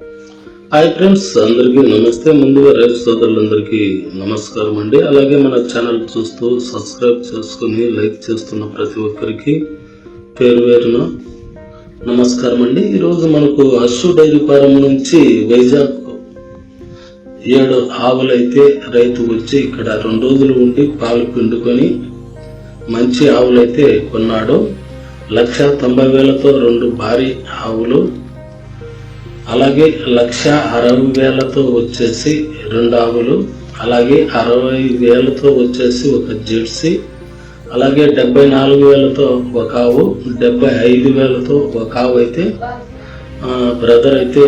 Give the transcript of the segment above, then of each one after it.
Hi friends అందరికీ నమస్తే. ముందుగా రైతు సోదరులందరికీ నమస్కారం అండి. అలాగే మన ఛానల్ చూస్తూ సబ్స్క్రైబ్ చేసుకుని లైక్ చేస్తున్న ప్రతి ఒక్కరికి పేరు పేరున నమస్కారం అండి. ఈరోజు మనకు అశ్వ డైరీ ఫారం నుంచి వైజాగ్ ఏడు ఆవులైతే రైతు వచ్చి ఇక్కడ రెండు రోజులు ఉండి పాలు పిండుకొని మంచి ఆవులైతే కొన్నాడు. లక్ష తొంభై వేలతో రెండు భారీ ఆవులు అలాగే లక్ష అరవై వేలతో వచ్చేసి రెండు ఆవులు అలాగే అరవై వేలతో వచ్చేసి ఒక జెర్సీ అలాగే డెబ్బై నాలుగు వేలతో ఒక ఆవు డెబ్బై ఐదు వేలతో ఒక ఆవు అయితే బ్రదర్ అయితే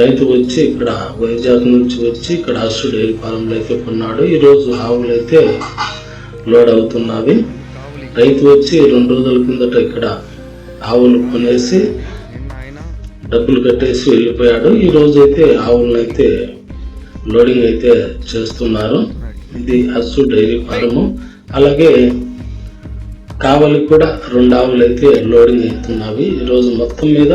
రైతు వచ్చి ఇక్కడ వైజాగ్ నుంచి వచ్చి ఇక్కడ అశ్వ డైరీ ఫారంలో అయితే కొన్నాడు. ఈరోజు ఆవులు అయితే లోడ్ అవుతున్నవి. రైతు వచ్చి రెండు రోజుల కిందట ఇక్కడ ఆవులు కొనేసి డబ్బులు కట్టేసి వెళ్ళిపోయాడు. ఈ రోజు అయితే ఆవులను అయితే లోడింగ్ అయితే చేస్తున్నారు. ఇది అస్సు డైరీ ఫారము. అలాగే కావలి కూడా రెండు ఆవులు అయితే లోడింగ్ అవుతున్నాయి ఈరోజు మొత్తం మీద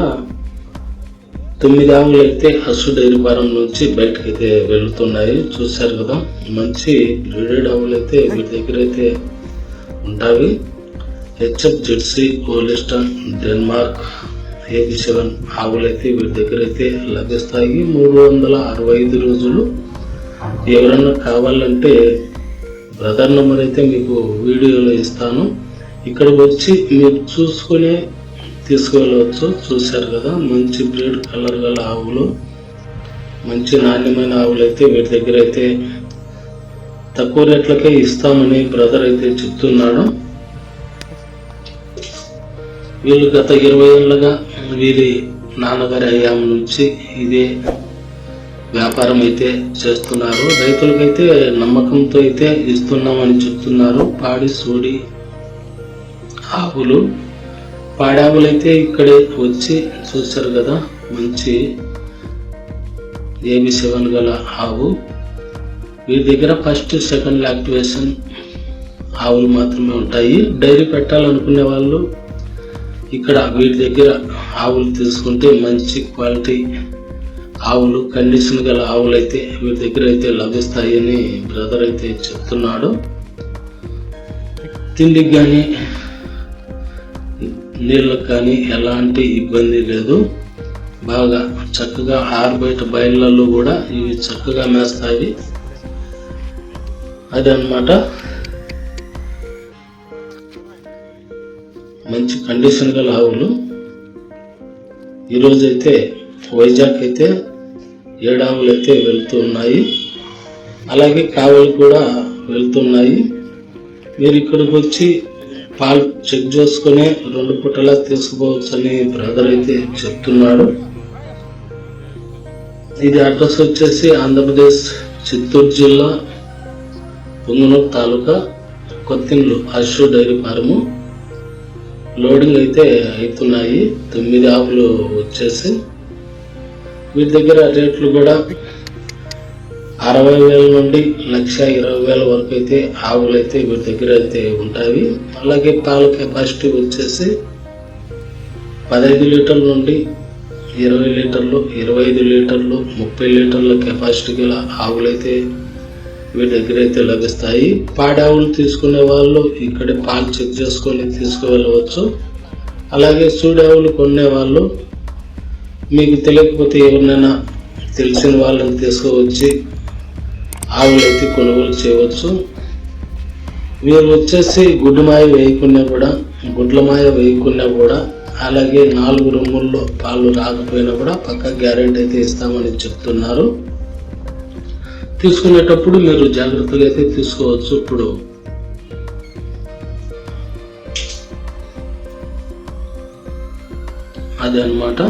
తొమ్మిది ఆవులు అయితే అస్సు డైరీ ఫారం నుంచి బయటకు అయితే వెళుతున్నాయి. చూశారు కదా మంచి బ్రీడెడ్ ఆవులు అయితే వీటి దగ్గర అయితే ఉంటాయి. హెచ్ఎఫ్ జెర్సీ కోలిస్టన్ డెన్మార్క్ ఏబి సెవెన్ ఆవులైతే వీటి దగ్గర అయితే లభిస్తాయి. మూడు వందల అరవై ఐదు రోజులు ఎవరన్నా కావాలంటే బ్రదర్ నెంబర్ అయితే మీకు వీడియోలో ఇస్తాను. ఇక్కడ వచ్చి మీరు చూసుకునే తీసుకువెళ్ళవచ్చు చూశారు కదా మంచి బ్రీడ్ కలర్ గల ఆవులు. మంచి నాణ్యమైన ఆవులు అయితే వీటి దగ్గర అయితే తక్కువ రేట్లకే ఇస్తామని బ్రదర్ అయితే చెప్తున్నాడు. వీళ్ళు గత ఇరవై ఏళ్ళగా వీరి నాన్నగారి అయ్యాం నుంచి ఇదే వ్యాపారం అయితే చేస్తున్నారు. రైతులకైతే నమ్మకంతో అయితే ఇస్తున్నామని చెప్తున్నారు. పాడి సూడి ఆవులు. పాడావులు అయితే ఇక్కడే వచ్చి చూశారు కదా మంచి ఏబి సెవెన్ గల ఆవు. వీరి దగ్గర ఫస్ట్ సెకండ్ యాక్టివేషన్ ఆవులు మాత్రమే ఉంటాయి. డైరీ పెట్టాలనుకునే వాళ్ళు ఇక్కడ వీటి దగ్గర ఆవులు తీసుకుంటే మంచి క్వాలిటీ ఆవులు కండిషన్ గల ఆవులు అయితే వీటి దగ్గర అయితే లభిస్తాయని బ్రదర్ అయితే చెప్తున్నాడు. తిండికి కానీ నీళ్ళకి కానీ ఎలాంటి ఇబ్బంది లేదు. బాగా చక్కగా ఆరు బయట బయళ్ళలో కూడా ఇవి చక్కగా మేస్తాయి. అదనమాట మంచి కండిషన్ గల ఆవులు. ఈరోజు అయితే వైజాగ్ అయితే ఏడావులు అయితే వెళ్తూ ఉన్నాయి అలాగే కావలి కూడా వెళ్తున్నాయి. మీరు ఇక్కడికి వచ్చి పాలు చెక్ చేసుకుని రెండు పుట్టలా తీసుకోవచ్చు అని బ్రదర్ అయితే చెప్తున్నాడు. ఇది అడ్రస్ వచ్చేసి ఆంధ్రప్రదేశ్ చిత్తూరు జిల్లా పొంగునూరు తాలూకా కొత్తిండ్లు అశ్వ డైరీ ఫారము. లోడింగ్ అయితే అవుతున్నాయి. తొమ్మిది ఆవులు వచ్చేసి. వీటి దగ్గర రేట్లు కూడా అరవై వేల నుండి లక్ష ఇరవై వేల వరకు అయితే ఆవులు అయితే వీటి దగ్గర అయితే ఉంటాయి. అలాగే పాల కెపాసిటీ వచ్చేసి పదహైదు లీటర్ల నుండి ఇరవై లీటర్లు ఇరవై ఐదు లీటర్లు ముప్పై లీటర్ల కెపాసిటీ గల ఆవులైతే మీ వీటి దగ్గర అయితే లభిస్తాయి. పాడావులు తీసుకునే వాళ్ళు ఇక్కడ పాలు చెక్ చేసుకొని తీసుకువెళ్ళవచ్చు. అలాగే సూడావులు కొనే వాళ్ళు మీకు తెలియకపోతే ఎవరినైనా తెలిసిన వాళ్ళని తీసుకువచ్చి ఆవులైతే కొనుగోలు చేయవచ్చు. వీరు వచ్చేసి గుడ్డు మాయ వేయకున్నా కూడా గుడ్ల మాయ వేయకున్నా కూడా అలాగే నాలుగు రూముల్లో పాలు రాకపోయినా కూడా పక్క గ్యారెంటీ అయితే ఇస్తామని చెప్తున్నారు. తీసుకునేటప్పుడు మీరు జాగ్రత్తగా అయితే తీసుకోవచ్చు ఇప్పుడు. అదే అనమాట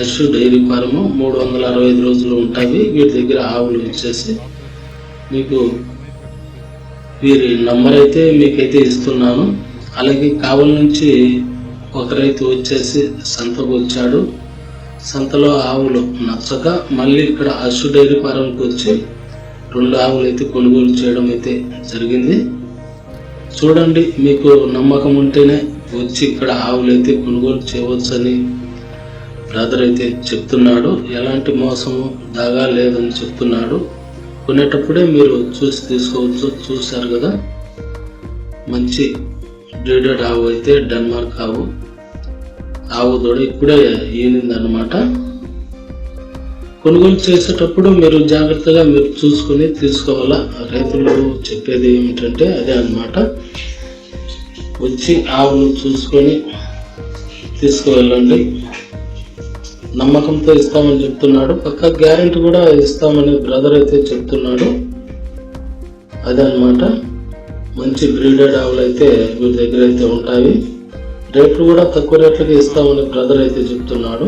అశ్వ డైరీ ఫారము మూడు వందల అరవై ఐదు రోజులు ఉంటాయి వీటి దగ్గర ఆవులు ఇచ్చేసి మీకు వీరి నంబర్ అయితే మీకైతే ఇస్తున్నాను. అలాగే కావల నుంచి ఒక రైతు వచ్చేసి సంతకు వచ్చాడు. సంతలో ఆవులు నచ్చక మళ్ళీ ఇక్కడ అశు డైరీ ఫారంకి వచ్చి రెండు ఆవులు అయితే కొనుగోలు చేయడం అయితే జరిగింది. చూడండి మీకు నమ్మకం ఉంటేనే వచ్చి ఇక్కడ ఆవులు అయితే కొనుగోలు చేయవచ్చని బ్రదర్ అయితే చెప్తున్నాడు. ఎలాంటి మోసము దాగా లేదని చెప్తున్నాడు. కొనేటప్పుడే మీరు చూసి తీసుకోవచ్చు చూశారు కదా. మంచి బ్రీడెడ్ ఆవు అయితే డెన్మార్క్ ఆవు. ఆవు దూడ ఇప్పుడే ఈనిందనమాట కొనుగోలు చేసేటప్పుడు మీరు జాగ్రత్తగా మీరు చూసుకొని తీసుకోవాలా? రైతులు చెప్పేది ఏమిటంటే అదే అన్నమాట. వచ్చి ఆవును చూసుకొని తీసుకువెళ్ళండి. నమ్మకంతో ఇస్తామని చెప్తున్నాడు. పక్క గ్యారెంటీ కూడా ఇస్తామని బ్రదర్ అయితే చెప్తున్నాడు. అదనమాట మంచి బ్రీడెడ్ ఆవులు అయితే వీరి దగ్గర అయితే ఉంటాయి. రేట్లు కూడా తక్కువ రేట్లకి ఇస్తామని బ్రదర్ అయితే చెప్తున్నాడు.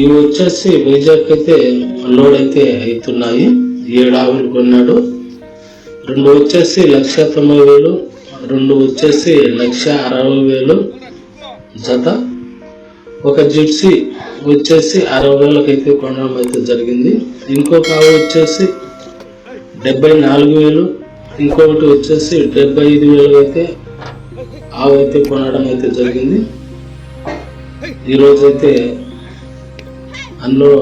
ఇవి వచ్చేసి వైజాగ్ అయితే లోడ్ అయితే అవుతున్నాయి. ఏడు ఆవులు కొన్నాడు. రెండు వచ్చేసి లక్ష తొంభై వేలు రెండు వచ్చేసి లక్ష అరవై వేలు జత. ఒక జిప్సీ వచ్చేసి అరవై వేలకు అయితే కొనడం అయితే జరిగింది. ఇంకొక ఆవు వచ్చేసి డెబ్బై నాలుగు వేలు ఇంకొకటి వచ్చేసి డెబ్బై ఐదు వేలు అయితే ఆవు అయితే కొనడం అయితే జరిగింది. ఈరోజు అయితే అందులో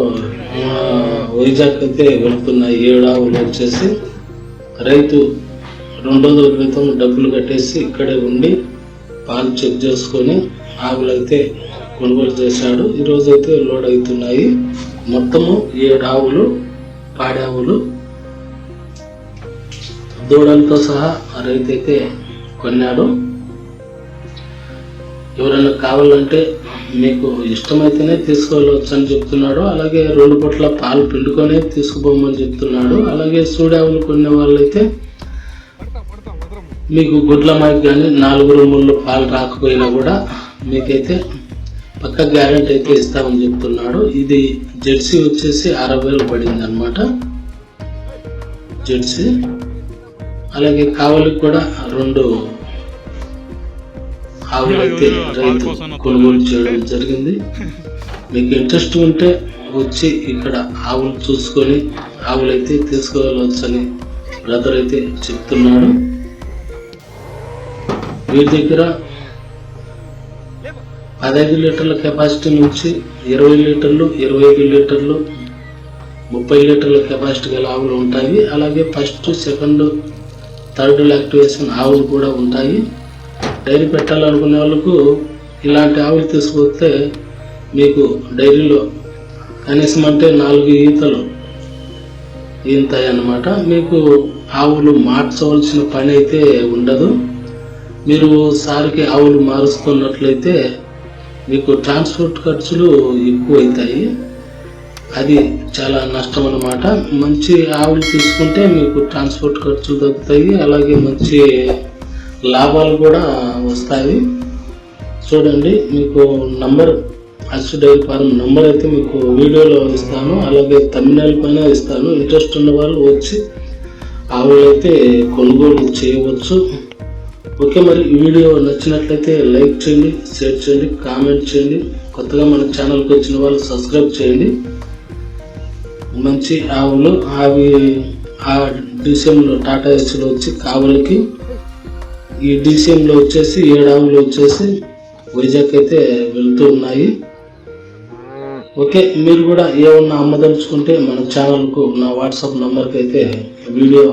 వైజాగ్ అయితే వెళ్తున్నాయి ఏడు ఆవులు వచ్చేసి రైతు రెండు రోజుల క్రితం డబ్బులు కట్టేసి ఇక్కడే ఉండి పాలు చెక్ చేసుకొని ఆవులు అయితే కొనుగోలు చేశాడు. ఈరోజు అయితే లోడ్ అవుతున్నాయి. మొత్తము ఏడు ఆవులు పాడి ఆవులు దూడలతో సహా ఆ రైతు అయితే కొన్నాడు. ఎవరైనా కావాలంటే మీకు ఇష్టమైతేనే తీసుకోవచ్చు అని చెప్తున్నాడు. అలాగే రెండు పొట్ల పాలు పిండుకొని తీసుకుపోమని చెప్తున్నాడు. అలాగే సూడావులు కొనే వాళ్ళైతే మీకు గుడ్ల మైక్ కానీ నాలుగు రూముల్లో పాలు రాకపోయినా కూడా మీకైతే పక్క గ్యారెంటీ అయితే ఇస్తామని చెప్తున్నాడు. ఇది జెర్సీ వచ్చేసి అరవై వేలు పడింది అనమాట జెర్సీ అలాగే కావలికి కూడా రెండు ఆవులు అయితే రైతు కొనుగోలు చేయడం జరిగింది. మీకు ఇంట్రెస్ట్ ఉంటే వచ్చి ఇక్కడ ఆవులు చూసుకొని ఆవులు అయితే తీసుకోవాలవచ్చని బ్రదర్ అయితే చెప్తున్నాడు. వీరి దగ్గర పదహైదు లీటర్ల కెపాసిటీ నుంచి ఇరవై లీటర్లు ఇరవై ఐదు లీటర్లు ముప్పై లీటర్ల కెపాసిటీ గల ఆవులు ఉంటాయి. అలాగే ఫస్ట్ సెకండ్ థర్డ్ లాక్టివేషన్ ఆవులు కూడా ఉంటాయి. డైరీ పెట్టాలనుకునే వాళ్ళకు ఇలాంటి ఆవులు తీసుకొస్తే మీకు డైరీలో కనీసం అంటే నాలుగు ఈతలు ఈంతాయి అన్నమాట మీకు ఆవులు మార్చవలసిన పని అయితే ఉండదు. మీరు సారికి ఆవులు మారుస్తున్నట్లయితే మీకు ట్రాన్స్పోర్ట్ ఖర్చులు ఎక్కువ అవుతాయి అది చాలా నష్టం అన్నమాట మంచి ఆవులు తీసుకుంటే మీకు ట్రాన్స్పోర్ట్ ఖర్చులు తగ్గుతాయి. అలాగే మంచి లాభాలు కూడా వస్తాయి. చూడండి మీకు నంబర్ అచ్చు డైరీ ఫార్మ్ నంబర్ అయితే మీకు వీడియోలో ఇస్తాను. అలాగే తమిళనాడు పైన ఇస్తాను. ఇంట్రెస్ట్ ఉన్న వాళ్ళు వచ్చి ఆవులు అయితే కొనుగోలు చేయవచ్చు. ఓకే మరి ఈ వీడియో నచ్చినట్లయితే లైక్ చేయండి షేర్ చేయండి కామెంట్ చేయండి. కొత్తగా మన ఛానల్కి వచ్చిన వాళ్ళు సబ్స్క్రైబ్ చేయండి. మంచి ఆవులు అవి ఆ డిసెంలో టాటా ఏసీలో వచ్చి కావులకి ఈ డిసిఎంలో వచ్చేసి ఏడు ఆవులు వచ్చేసి వైజాగ్ అయితే వెళ్తూ ఉన్నాయి. ఓకే మీరు కూడా ఏమన్నా అమ్మదలుచుకుంటే మన ఛానల్కు నా వాట్సాప్ నంబర్కి అయితే వీడియో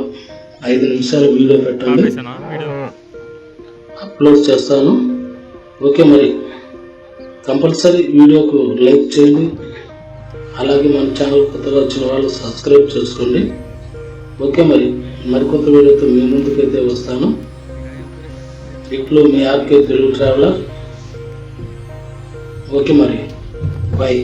ఐదు నిమిషాలు వీడియో పెట్టండి. అప్లోడ్ చేస్తాను. ఓకే మరి కంపల్సరీ వీడియోకు లైక్ చేయండి. అలాగే మన ఛానల్ కొత్తగా వచ్చిన వాళ్ళు సబ్స్క్రైబ్ చేసుకోండి. ఓకే మరి మరికొత్త వీడియోతో మీ ముందుకైతే వస్తాను. ఇట్లు మీ ఆర్కే తెలుగు ట్రావెలర్ ఓకే మరి బాయ్